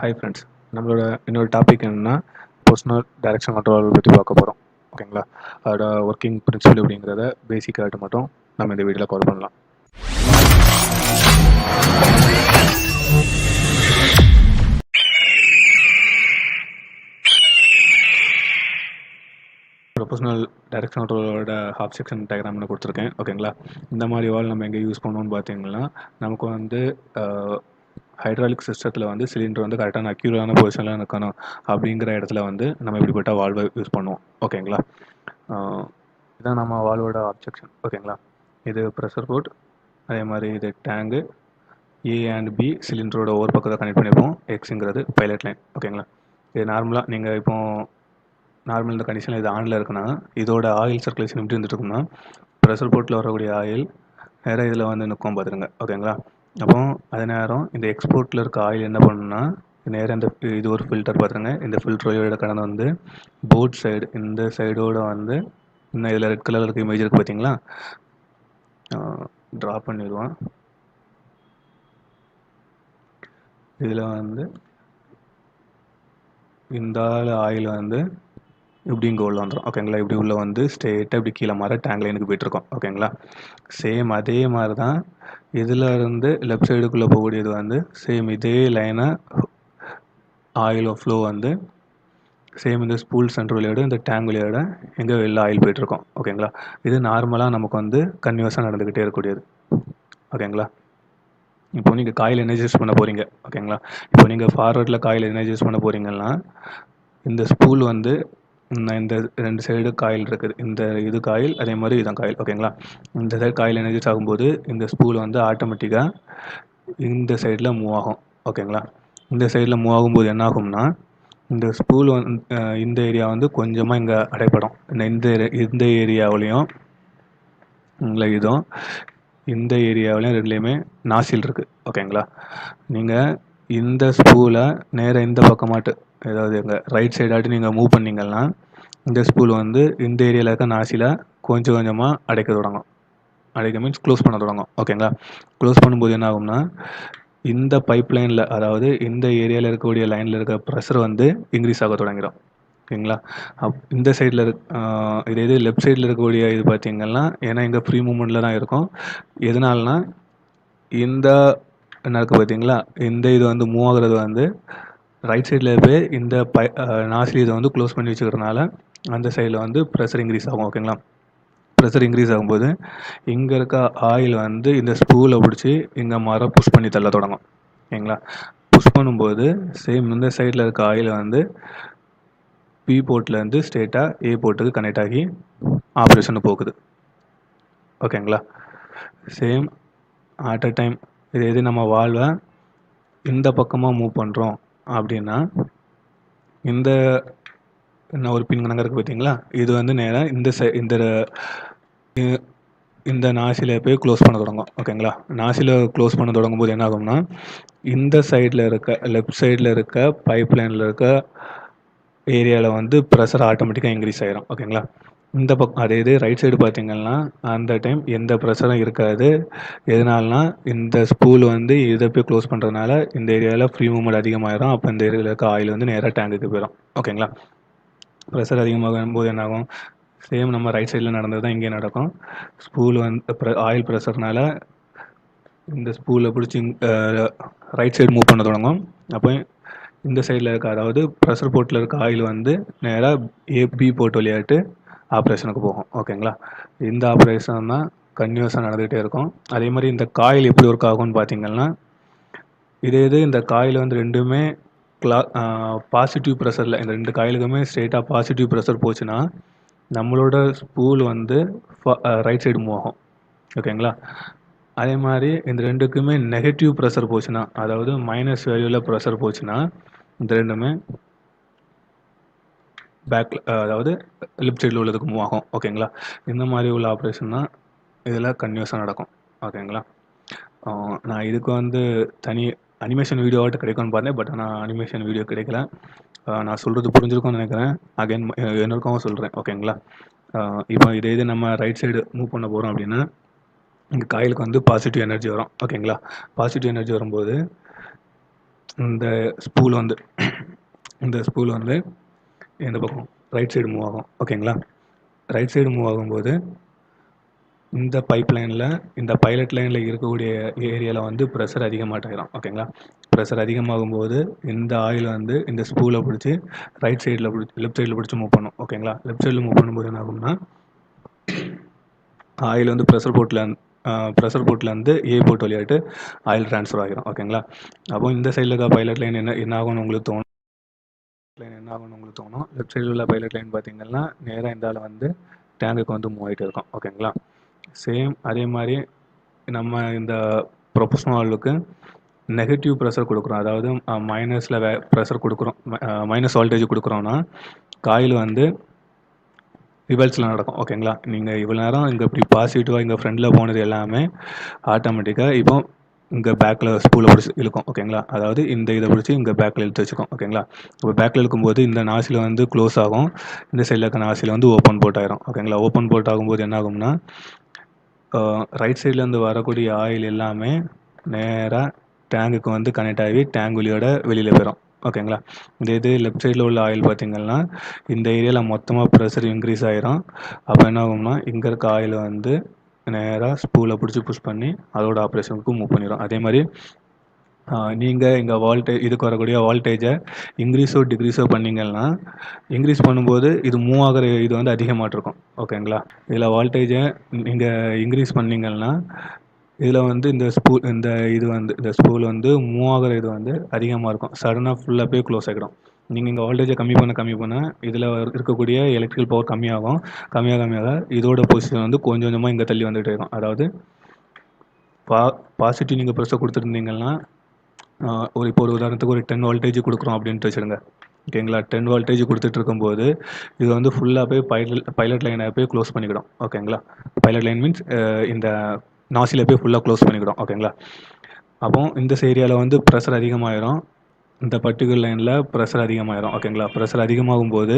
Hi friends நம்மளோட இன்னொரு topic என்னென்னா பர்சனல் டைரக்ஷன் கண்ட்ரோல் பற்றி பார்க்க போகிறோம் ஓகேங்களா அதோட ஒர்க்கிங் பிரின்சிபல் அப்படிங்கிறத பேசிக்காகிட்டு மட்டும் நம்ம இந்த வீடியோவில் கவர் பண்ணலாம். ப்ரொஃபஷனல் டைரக்ஷன் கண்ட்ரோலோட ஹாஃப் செக்ஷன் டயக்ராம்னு கொடுத்துருக்கேன். ஓகேங்களா இந்த மாதிரி வால் நம்ம எங்கே யூஸ் பண்ணுவோம்னு பார்த்தீங்கன்னா நமக்கு வந்து ஹைட்ராலிக் சிஸ்டத்தில் வந்து சிலிண்டர் வந்து கரெக்டான அக்யூரான பொசிஷனில் நிற்கணும் அப்படிங்கிற இடத்துல வந்து நம்ம இப்படிப்பட்ட வால்வை யூஸ் பண்ணுவோம். ஓகேங்களா இதான் நம்ம வால்வோட ஆப்ஜெக்ஷன் ஓகேங்களா இது ப்ரெஷர் போர்ட் அதே மாதிரி இது டேங்கு ஏ அண்ட் பி சிலிண்டரோட ஒரு பக்கத்தை கனெக்ட் பண்ணியிருப்போம் எக்ஸுங்கிறது பைலட் லைன் ஓகேங்களா இது நார்மலாக நீங்கள் இப்போ நார்மல் இந்த கண்டிஷனில் இது ஆனில் இருக்குன்னா இதோட ஆயில் சர்க்குலேஷன் எப்படி இருந்துட்டு இருக்குன்னா ப்ரெஷர் போட்டில் வரக்கூடிய ஆயில் வேறு இதில் வந்து நிற்கும் பார்த்துருங்க ஓகேங்களா அப்போ அதே நேரம் இந்த எக்ஸ்போர்ட்டில் இருக்க ஆயில் என்ன பண்ணுன்னா நேராக இந்த இது ஒரு ஃபில்டர் பார்த்துருங்க இந்த ஃபில்டரோட கடந்து வந்து போட் சைடு இந்த சைடோட வந்து இன்னும் இதில் ரெட் கலரில் இருக்க இமேஜ் இருக்குது பார்த்தீங்களா ட்ரா பண்ணிடுவோம். இதில் வந்து இந்த ஆயில் வந்து இப்படி இங்கே உள்ள வந்துடும் ஓகேங்களா இப்படி உள்ளே வந்து ஸ்ட்ரெயிட்டாக இப்படி கீழே மாற டேங்க் லைனுக்கு போயிட்டுருக்கோம். ஓகேங்களா சேம் அதே மாதிரி தான் இதில் இருந்து லெஃப்ட் சைடுக்குள்ளே போகக்கூடியது வந்து சேம் இதே லைனாக ஆயில் ஃப்ளோ வந்து சேம் இந்த ஸ்பூல் சென்டர் விளையாடு இந்த டேங்க் விளையாட எங்கே வெளில ஆயில் போயிட்டுருக்கோம். ஓகேங்களா இது நார்மலாக நமக்கு வந்து கன்யூஸாக நடந்துக்கிட்டே இருக்கக்கூடியது. ஓகேங்களா இப்போ நீங்கள் காயில் எனர்ஜைஸ் பண்ண போகிறீங்க ஓகேங்களா இப்போ நீங்கள் ஃபார்வர்டில் காயில் எனர்ஜைஸ் பண்ண போகிறீங்கன்னா இந்த ஸ்பூல் வந்து இந்த ரெண்டு சைடு காயில் இருக்குது. இந்த இது காயில் அதே மாதிரி இதான் காயில். ஓகேங்களா இந்த சைடு காயில் எனர்ஜைஸ் ஆகும்போது இந்த ஸ்பூல் வந்து ஆட்டோமேட்டிக்காக இந்த சைடில் மூவ் ஆகும். ஓகேங்களா இந்த சைடில் மூவ் ஆகும்போது என்ன ஆகும்னா இந்த ஸ்பூல் வந்து இந்த ஏரியா வந்து கொஞ்சமாக இங்கே அடைப்படும். இந்த இந்த ஏரியாவிலையும் இல்லை இதுவும் இந்த ஏரியாவிலையும் ரெண்டுலேயுமே நாசில் இருக்குது ஓகேங்களா நீங்கள் இந்த ஸ்பூலை நேராக இந்த பக்கமாட்டு ஏதாவது எங்கள் ரைட் சைடாட்டி நீங்கள் மூவ் பண்ணிங்கன்னா இந்த ஸ்பூல் வந்து இந்த ஏரியாவில் இருக்க நாசியில் கொஞ்சம் கொஞ்சமாக அடைக்க தொடங்கும். அடைக்க மீன்ஸ் க்ளோஸ் பண்ண தொடங்கும். ஓகேங்களா க்ளோஸ் பண்ணும்போது என்ன ஆகும்னா இந்த பைப் லைனில் அதாவது இந்த ஏரியாவில் இருக்கக்கூடிய லைனில் இருக்க ப்ரெஷர் வந்து இன்க்ரீஸ் ஆக தொடங்கிடும். ஓகேங்களா அப் இந்த சைடில் இருக் இது இது லெஃப்ட் சைடில் இருக்கக்கூடிய இது பார்த்தீங்கன்னா ஏன்னா இங்கே ஃப்ரீ மூமெண்ட்டில் தான் இருக்கும். எதனால்னா இந்த என்ன இருக்குது பார்த்தீங்களா இந்த இது வந்து மூவ் ஆகுறது வந்து ரைட் சைடில் போய் இந்த பை நாசிலி இதை வந்து க்ளோஸ் பண்ணி வச்சுக்கிறதுனால அந்த சைடில் வந்து ப்ரெஷர் இன்க்ரீஸ் ஆகும் ஓகேங்களா ப்ரெஷர் இன்க்ரீஸ் ஆகும்போது இங்கே இருக்க ஆயில் வந்து இந்த ஸ்பூவில் பிடிச்சி இங்கே மரம் புஷ் பண்ணி தள்ள தொடங்கும் ஓகேங்களா புஷ் பண்ணும்போது சேம் இந்த சைடில் இருக்க ஆயில் வந்து பி போர்ட்லேருந்து ஸ்ட்ரெயிட்டாக ஏ போர்ட்டுக்கு கனெக்ட் ஆகி ஆப்ரேஷனு போகுது ஓகேங்களா சேம் அட் அ டைம் இது எது நம்ம வாழ்வை இந்த பக்கமாக மூவ் பண்ணுறோம் அப்படின்னா இந்த என்ன ஒரு பின்கணங்க இருக்குது பார்த்தீங்களா இது வந்து நேராக இந்த சை இந்த இந்த நாசியில் போய் க்ளோஸ் பண்ண தொடங்கும். ஓகேங்களா? நாசியில் க்ளோஸ் பண்ண தொடங்கும் போது என்ன ஆகும்னா இந்த சைடில் இருக்க லெஃப்ட் சைடில் இருக்க பைப் லைனில் இருக்க ஏரியாவில் வந்து ப்ரெஷர் ஆட்டோமேட்டிக்காக இன்க்ரீஸ் ஆகிரும் ஓகேங்களா? இந்த பக்கம் அதே இது ரைட் சைடு பார்த்தீங்கன்னா அந்த டைம் எந்த ப்ரெஷரும் இருக்காது. எதனால்னா இந்த ஸ்பூல் வந்து இதை போய் க்ளோஸ் பண்ணுறதுனால இந்த ஏரியாவில் ஃப்ரீ மூவ்மெண்ட் அதிகமாகிடும் அப்போ இந்த ஏரியாவில் இருக்க ஆயில் வந்து நேராக டேங்குக்கு போயிடும் ஓகேங்களா ப்ரெஷர் அதிகமாகும் போது என்னாகும்? சேம் நம்ம ரைட் சைடில் நடந்தது தான் இங்கே நடக்கும். ஸ்பூல் வந்து ஆயில் ப்ரெஷர்னால இந்த ஸ்பூலை பிடிச்சி ரைட் சைடு மூவ் பண்ண தொடங்கும். அப்போ இந்த சைடில் இருக்க அதாவது ப்ரெஷர் போட்டில் இருக்க ஆயில் வந்து நேராக ஏபி போட்டு விளையாட்டு ஆப்ரேஷனுக்கு போகும். ஓகேங்களா இந்த ஆப்ரேஷன் தான் கன்யூஸாக நடந்துகிட்டே இருக்கும். அதே மாதிரி இந்த காயில் எப்படி ஒர்க் ஆகும்னு பார்த்தீங்கன்னா இதே இது இந்த காயில் வந்து ரெண்டுமே கிளா பாசிட்டிவ் ப்ரெஷரில் இந்த ரெண்டு காயிலுக்குமே ஸ்ட்ரெயிட்டாக பாசிட்டிவ் ப்ரெஷர் போச்சுன்னா நம்மளோட ஸ்பூல் வந்து ரைட் சைடு மூவ் ஆகும். ஓகேங்களா அதே மாதிரி இந்த ரெண்டுக்குமே நெகட்டிவ் ப்ரெஷர் போச்சுன்னா அதாவது மைனஸ் வேல்யூவில் ப்ரெஷர் போச்சுன்னா இந்த ரெண்டுமே பேக் அதாவது லெஃப்ட் சைடில் உள்ளதுக்கு மூவ் ஆகும். ஓகேங்களா இந்த மாதிரி உள்ள ஆப்ரேஷன் தான் இதில் கன்யூஸாக நடக்கும். ஓகேங்களா நான் இதுக்கு வந்து தனி அனிமேஷன் வீடியோவாட்டு கிடைக்கும்னு பார்த்தேன் பட் ஆனால் அனிமேஷன் வீடியோ கிடைக்கல. நான் சொல்கிறது புரிஞ்சிருக்கும்னு நினைக்கிறேன். அகைன் என்னருக்காகவும் சொல்கிறேன் ஓகேங்களா இப்போ இதே இது நம்ம ரைட் சைடு மூவ் பண்ண போகிறோம் அப்படின்னா இங்கே காயிலுக்கு வந்து பாசிட்டிவ் எனர்ஜி வரும். ஓகேங்களா பாசிட்டிவ் எனர்ஜி வரும்போது இந்த ஸ்பூல் வந்து இந்த ஸ்பூல் வந்து இந்த பக்கம். ரைட் சைடு மூவ் ஆகும். ஓகேங்களா ரைட் சைடு மூவ் ஆகும்போது இந்த பைப் லைனில் இந்த பைலட் லைனில் இருக்கக்கூடிய ஏரியாவில் வந்து ப்ரெஷர் அதிகமாகிடும் ஓகேங்களா ப்ரெஷர் அதிகமாகும்போது இந்த ஆயில் வந்து இந்த ஸ்பூவில் பிடிச்சி ரைட் சைடில் பிடிச்சி லெஃப்ட் சைடில் பிடிச்சி மூவ் பண்ணும். ஓகேங்களா லெஃப்ட் சைடில் மூவ் பண்ணும்போது என்ன ஆகும்னா ஆயில் வந்து ப்ரெஷர் போட்டில் ப்ரெஷர் போட்லேருந்து ஏ போர்ட் வழியாட்டு ஆயில் ட்ரான்ஸ்ஃபர் ஆகிரும். ஓகேங்களா அப்போ இந்த சைடில் இருக்க பைலட் லைன் என்ன என்ன ஆகும்னு உங்களுக்கு தோணும்? லைன் என்ன ஆகும்னு உங்களுக்கு தோணும்? லெஃப்ட் சைடில் உள்ள பைலட் லைன் பார்த்தீங்கன்னா நேராக இருந்தாலும் வந்து டேங்குக்கு வந்து மூவ் ஆகிட்டு இருக்கும். ஓகேங்களா சேம் அதே மாதிரி நம்ம இந்த ப்ரொஃபஷனல் நெகட்டிவ் ப்ரெஷர் கொடுக்குறோம். அதாவது மைனஸில் வே ப்ரெஷர் கொடுக்குறோம். மைனஸ் வோல்டேஜ் கொடுக்குறோன்னா காயில் வந்து ரிவல்ஸில் நடக்கும். ஓகேங்களா நீங்கள் இவ்வளோ நேரம் இங்கே இப்படி பாசிட்டிவாக இங்கே ஃப்ரெண்டில் போனது எல்லாமே ஆட்டோமேட்டிக்காக இப்போ இங்கே பேக்கில் ஸ்பூலை பிடிச்சி இழுக்கும் ஓகேங்களா அதாவது இந்த இதை பிடிச்சி இங்கே பேக்கில் இழுத்து வச்சுக்கும் ஓகேங்களா இப்போ பேக்கில் இழுக்கும்போது இந்த நாசில் வந்து க்ளோஸ் ஆகும் இந்த சைடில் இருக்க நாசில் வந்து ஓப்பன் போட் ஆகிரும் ஓகேங்களா ஓப்பன் போட் ஆகும்போது என்ன ஆகும்னா ரைட் சைட்லேருந்து வரக்கூடிய ஆயில் எல்லாமே நேராக டேங்குக்கு வந்து கனெக்ட் ஆகி டேங்க் வழியோட வெளியில் போயிடும் ஓகேங்களா இந்த இது லெஃப்ட் சைடில் உள்ள ஆயில் பார்த்திங்கன்னா இந்த ஏரியாவில் மொத்தமாக ப்ரெஷர் இன்க்ரீஸ் ஆகிரும் அப்போ என்ன ஆகும்னா இங்கே இருக்க ஆயில் வந்து நேராக ஸ்பூலை பிடிச்சி புஷ் பண்ணி அதோட ஆப்ரேஷனுக்கு மூவ் பண்ணிடும் அதே மாதிரி நீங்கள் இங்கே வால்டேஜ் இதுக்கு வரக்கூடிய வால்டேஜை இன்க்ரீஸோ டிக்ரீஸோ பண்ணிங்கன்னா இன்க்ரீஸ் பண்ணும்போது இது மூவ் ஆகிற இது வந்து அதிகமாக இருக்கும் ஓகேங்களா இதில் வால்டேஜை நீங்கள் இன்க்ரீஸ் பண்ணிங்கன்னா இதில் வந்து இந்த ஸ்பூ இந்த இது வந்து இந்த ஸ்பூல் வந்து மூவ் ஆகிற இது வந்து அதிகமாக இருக்கும் சடனாக ஃபுல்லாக போய் க்ளோஸ் ஆகிடும். நீங்கள் இங்கே வோல்டேஜை கம்மி பண்ண கம்மி பண்ண. இதில் இருக்கக்கூடிய எலக்ட்ரிக்கல் பவர் கம்மியாகும். கம்மியாக கம்மியாக இதோட பொசிஷன் வந்து கொஞ்சம் கொஞ்சமாக இங்கே தள்ளி வந்துகிட்டே இருக்கும். அதாவது பா பாசிட்டிவ் நீங்கள் ப்ரெஷர் கொடுத்துருந்தீங்கன்னா ஒரு இப்போ ஒரு உதாரணத்துக்கு ஒரு டென் வோல்டேஜ் கொடுக்குறோம் அப்படின்ட்டு வச்சுருங்க ஓகேங்களா டென் வோல்டேஜ் கொடுத்துட்டு இருக்கும்போது இது வந்து ஃபுல்லாக போய் பைலட் பைலட் லைனை போய் க்ளோஸ் பண்ணிக்கிடும். ஓகேங்களா பைலட் லைன் மீன்ஸ் இந்த நாசியில் போய் ஃபுல்லாக க்ளோஸ் பண்ணிக்கிடும். ஓகேங்களா அப்போ இந்த ஏரியாவில் வந்து ப்ரெஷர் அதிகமாகிடும் இந்த பர்டிகுலர் லைனில் ப்ரெஷர் அதிகமாகிடும் ஓகேங்களா ப்ரெஷர் அதிகமாகும் போது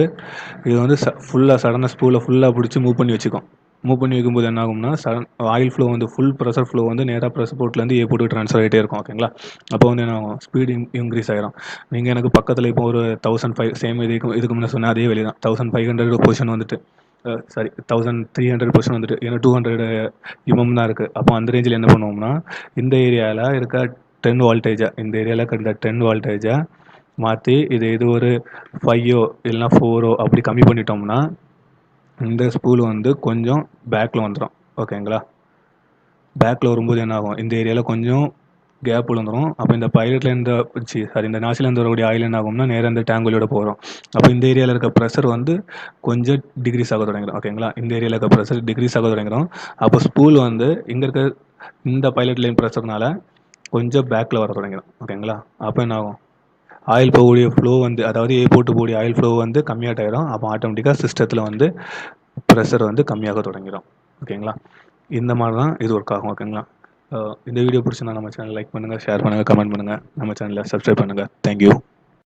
இது வந்து ச ஃபுல்லாக சடனாக ஸ்பூலை ஃபுல்லாக பிடிச்சி மூவ் பண்ணி வச்சுக்கும். மூவ் பண்ணி வைக்கும்போது என்ன ஆகும்னா சடன் ஆயில் ஃப்ளோ வந்து ஃபுல் ப்ரெஷர் ஃப்ளோ வந்து நேராக ப்ரெஷர் போர்ட்லேருந்து ஏ போட்டு ட்ரான்ஸ்ஃபர் ஆகிட்டே இருக்கும் ஓகேங்களா அப்போ வந்து என்ன ஆகும்? ஸ்பீடு இன்க்ரீஸ் ஆகிடும் நீங்கள் எனக்கு பக்கத்தில் இப்போ ஒரு தௌசண்ட் ஃபைவ் சேம் இதுக்கு இதுக்கு முன்னே சொன்னால் அதே வெளியே தான் தௌசண்ட் ஃபைவ் ஹண்ட்ரட் பொசிஷன் வந்துட்டு sorry thousand three hundred percent வந்துட்டு ஏன்னா டூ ஹண்ட்ரட் இமம் தான் இருக்குது அப்போ அந்த ரேஞ்சில் என்ன பண்ணுவோம்னா இந்த ஏரியாவில் இருக்க டென் வால்டேஜாக இந்த ஏரியாவில் இருக்க இந்த டென் வால்டேஜாக மாற்றி இது இது ஒரு ஃபைவோ இல்லைனா ஃபோரோ அப்படி கம்மி பண்ணிட்டோம்னா இந்த ஸ்பூல் வந்து கொஞ்சம் பேக்கில் வந்துடும் ஓகேங்களா பேக்கில் வரும்போது என்ன ஆகும் இந்த ஏரியாவில் கொஞ்சம் கேப் விழுந்துடும் அப்போ இந்த பைலட்டில் இந்த சி சாரி இந்த நாசிலேருந்து வரக்கூடிய ஆயில் என்ன ஆகும்னா நேராக இந்த டேங்குலியோட போகிறோம் அப்போ இந்த ஏரியாவில் இருக்க ப்ரெஷர் வந்து கொஞ்சம் டிக்ரீஸ் ஆக தொடங்கிடும் ஓகேங்களா இந்த ஏரியாவில் இருக்க ப்ரெஷர் டிக்ரீஸ் ஆக தொடங்கிடும் அப்போ ஸ்பூல் வந்து இங்கே இருக்க இந்த பைலட் லைன் ப்ரெஷர்னால கொஞ்சம் பேக்கில் வர தொடங்கிடும். ஓகேங்களா அப்போ என்ன ஆகும் ஆயில் போகக்கூடிய ஃப்ளோ வந்து அதாவது ஏ போட்டு போகக்கூடிய ஆயில் ஃப்ளோ வந்து கம்மியாக ஆகிடும் அப்போ ஆட்டோமேட்டிக்காக சிஸ்டத்தில் வந்து ப்ரெஷர் வந்து கம்மியாக தொடங்கிடும். ஓகேங்களா இந்த மாதிரி தான் இது ஒர்க் ஆகும். ஓகேங்களா இந்த வீடியோ பிடிச்சிருந்தா நம்ம சேனல் லைக் பண்ணுங்கள் ஷேர் பண்ணுங்கள் கமெண்ட் பண்ணுங்கள் நம்ம சேனலை சப்ஸ்கிரைப் பண்ணுங்கள் தேங்க்யூ